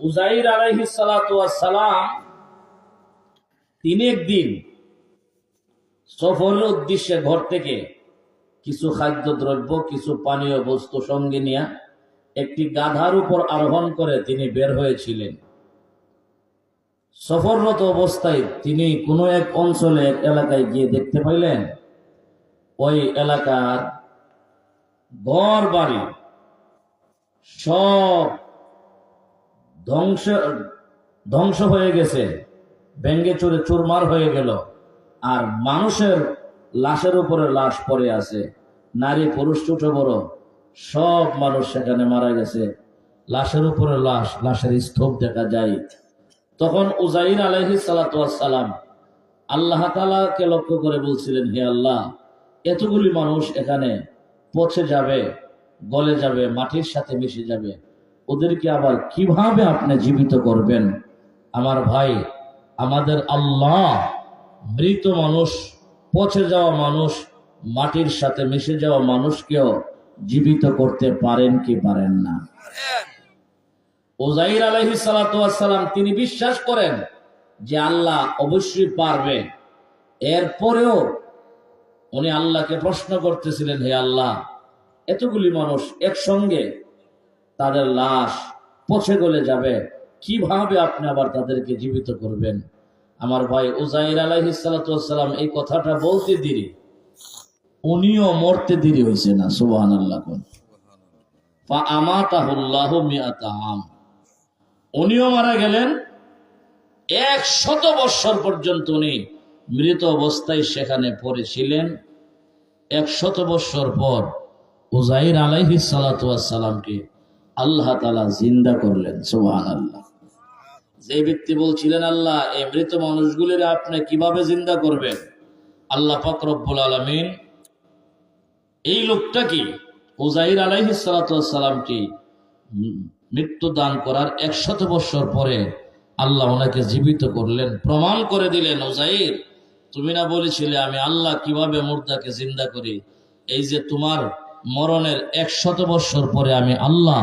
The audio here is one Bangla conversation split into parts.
উজাইর আলাইহিস সালাতু সালাম তিনি একদিন সফরের উদ্দেশ্যে ঘর থেকে কিছু খাদ্য দ্রব্য কিছু পানীয় বস্তু সঙ্গে নিয়ে একটি গাধার উপর আরোহণ করে তিনি বের হয়েছিলেন। সফররত অবস্থায় তিনি কোনো এক অঞ্চলের এলাকায় গিয়ে দেখতে পাইলেন, ওই এলাকার ঘর বাড়ি সব ধ্বংস ধ্বংস হয়ে গেছে, ভেঙ্গে চুরে চুরমার হয়ে গেল, আর মানুষের লাশের উপরে লাশ পড়ে আছে, নারী, পুরুষ, ছোট, বড়, সব মানুষ সেখানে মারা গেছে। লাশের উপরে লাশ, লাশের স্তূপ দেখা যায়। তখন উজাইর আলহি সালাম আল্লাহ তালাকে লক্ষ্য করে বলছিলেন, হে আল্লাহ, এতগুলি মানুষ এখানে পচে যাবে, গলে যাবে, মাটির সাথে মিশে যাবে ওদেরকে আবার কীভাবে আপনি জীবিত করবেন? আমার ভাই, আমাদের আল্লাহ মৃত মানুষ, পচে যাওয়া মানুষ, মাটির সাথে মিশে যাওয়া মানুষকেও জীবিত করতে পারেন কি পারেন না? ওজাইর আলহি সালাম, তিনি বিশ্বাস করেন যে আল্লাহ অবশ্যই পারবে। এরপরেও উনি আল্লাহকে প্রশ্ন করতেছিলেন, হে আল্লাহ, এতগুলি মানুষ একসঙ্গে তাদের লাশ পচে গলে যাবে। কীভাবে আপনি আবার তাদেরকে জীবিত করবেন? আমার ভাই উজাইর আলাইহি সালাম এই কথাটা বলতে দেরি। উনিও মরতে দেরি হয়েছে না সুবাহান আল্লাহ আমাতাহুল্লাহ মিয়াতা আম। উনিও মারা গেলেন এক শত বৎসর পর্যন্ত উনি মৃত অবস্থায় সেখানে পড়েছিলেন। এক শত বৎসর পর উজাইর আলাইহি সালাতামকে আল্লাহ তালা জিন্দা করলেন সুবাহান আল্লাহ যে ব্যক্তি বলছিলেন, আল্লাহ, এই মৃত মানুষগুলির আপনি কীভাবে জিন্দা করবেন? আল্লাহ ফকরব্বুল আলমিন এই লোকটা কি উজাইর আলাইহি সালাতামকে মৃত্যু দান করার একশত বৎসর পরে আল্লাহ ওনাকে জীবিত করলেন, প্রমাণ করে দিলেন ওজাইর তুমি না বলেছিলে আমি আল্লাহ কীভাবে মুর্দাকে জিন্দা করি? এই যে তোমার মরণের একশত বৎসর পরে আমি আল্লাহ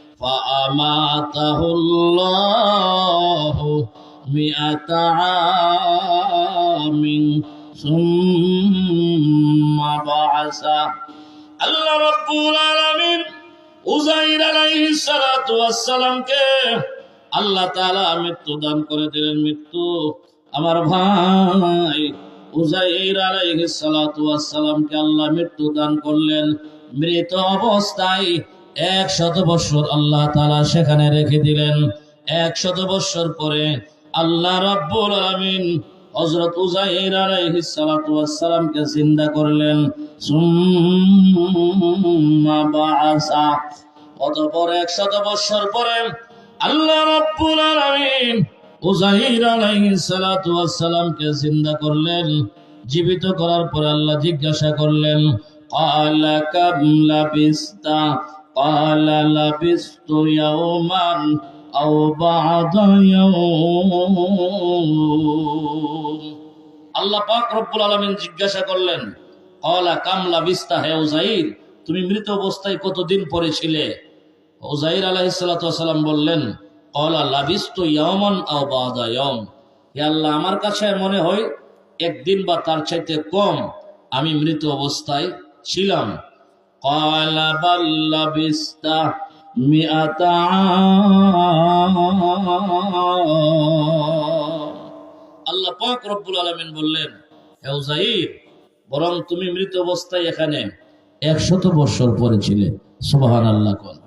ফাআমাতাহুল্লাহু মিআতা আমিন সুম্মা বাআসা আল্লাহ রব্বুল আলামিন উজাইর আলাইহিস সালাতু সালামকে আল্লাহ তাআলা মৃত্যু দান করে দিলেন। মৃত্যু আমার ভাই উজাইর আলাইহিস সালাতু সালামকে আল্লাহ মৃত্যু দান করলেন। মৃত অবস্থায় একশত বৎসর আল্লাহ তালা সেখানে রেখে দিলেন। একশত বৎসর পরে আল্লাহ রাব্বুল আলমিন হজরত উজাইর আলাইহিসালামকে চিন্তা করলেন। অতপর একশত বৎসর পরে আল্লাহ রাব্বুল আলমিন উজাইর আলাইহিসালামকে চিন্তা করলেন। জীবিত করার পরে আল্লাহ জিজ্ঞাসা করলেন আল্লাহ কাবলা বিস্তা قال لبست يوما أو بعض يوم আল্লাহ পাক রব্বুল আলামিন জিজ্ঞাসা করলেন কলা কামলা বিস্তা হে উজাইর তুমি মৃত অবস্থায় কতদিন পরে ছিলে উজাইর আলাইহিস সালাতু ওয়াসালাম বললেন কলা লাবিস্তু ইয়াওমান আও বাদা ইয়াওম হে আল্লাহ আমার কাছে মনে হয় একদিন বা তার চাইতে কম আমি মৃত অবস্থায় ছিলাম কলা বাল্লা لبست مئة আল্লাহ পাক রব্বুল আলামিন বললেন, হে উজাইর বরং তুমি মৃত অবস্থায় এখানে একশত বৎসর পরে ছিলে। সুবাহ আল্লাহ কোন